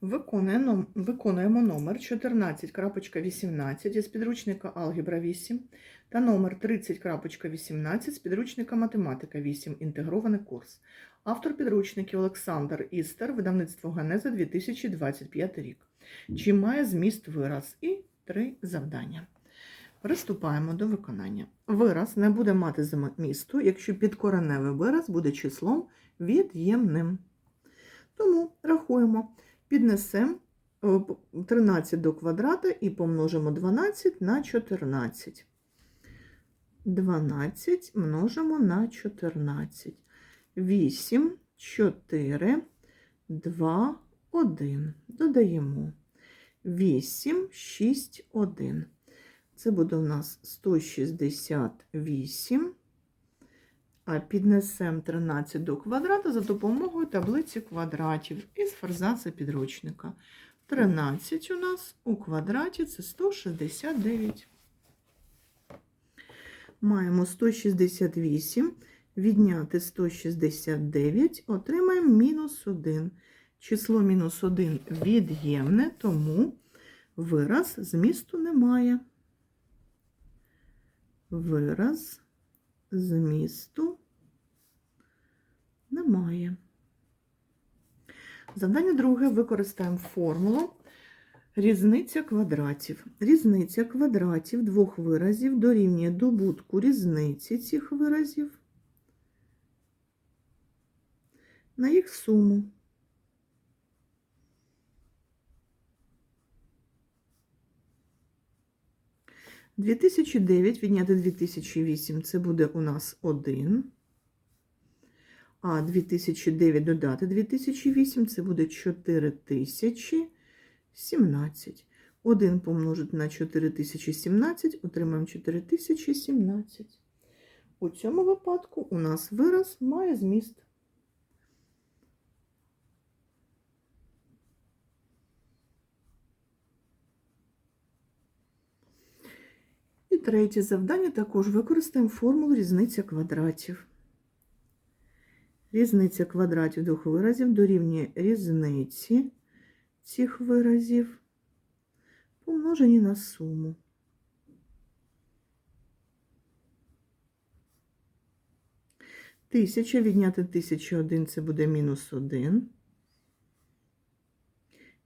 Виконуємо, номер 14.18 із підручника Алгебра 8 та номер 30.18 з підручника Математика 8. Інтегрований курс. Автор підручників Олександр Істер, видавництво Генеза 2025 рік. Чи має зміст вираз? І три завдання. Приступаємо до виконання. Вираз не буде мати змісту, якщо підкореневий вираз буде числом від'ємним. Тому рахуємо. Піднесемо 13 до квадрата і помножимо 12 на 14. 12 множимо на 14. 8, 4, 2, 1. Додаємо 8, 6, 1. Це буде у нас 168. Піднесемо 13 до квадрата за допомогою таблиці квадратів із форзаца підручника. 13 у нас у квадраті це 169. Маємо 168. Відняти 169, отримаємо мінус 1. Число мінус 1 від'ємне, тому вираз змісту немає. Вираз змісту немає. Завдання друге використаємо формулу різниця квадратів. Різниця квадратів двох виразів дорівнює добутку різниці цих виразів на їх суму. Дві тисячі дев'ять відняти 2008 це буде у нас 1. А 2009 додати 2008 це буде 4017. 1 помножити на 4017, отримаємо 4017. У цьому випадку у нас вираз має зміст. І третє завдання також використаємо формулу різниця квадратів. Різниця квадратів двох виразів дорівнює різниці цих виразів, помножені на суму. Тисяча відняти 1001 це буде мінус 1.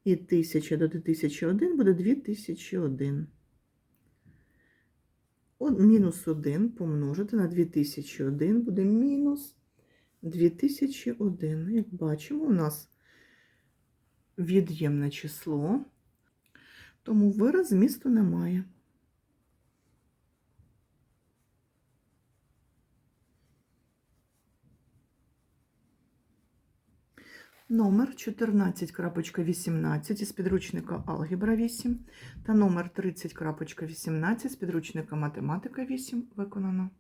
І 1000 додати 1001 буде 2001. От мінус 1 помножити на 2001 буде мінус 2001. Як бачимо, у нас від'ємне число, тому вираз змісту немає. Номер 14.18 із підручника Алгебра 8 та номер 30.18 з підручника Математика 8 виконано.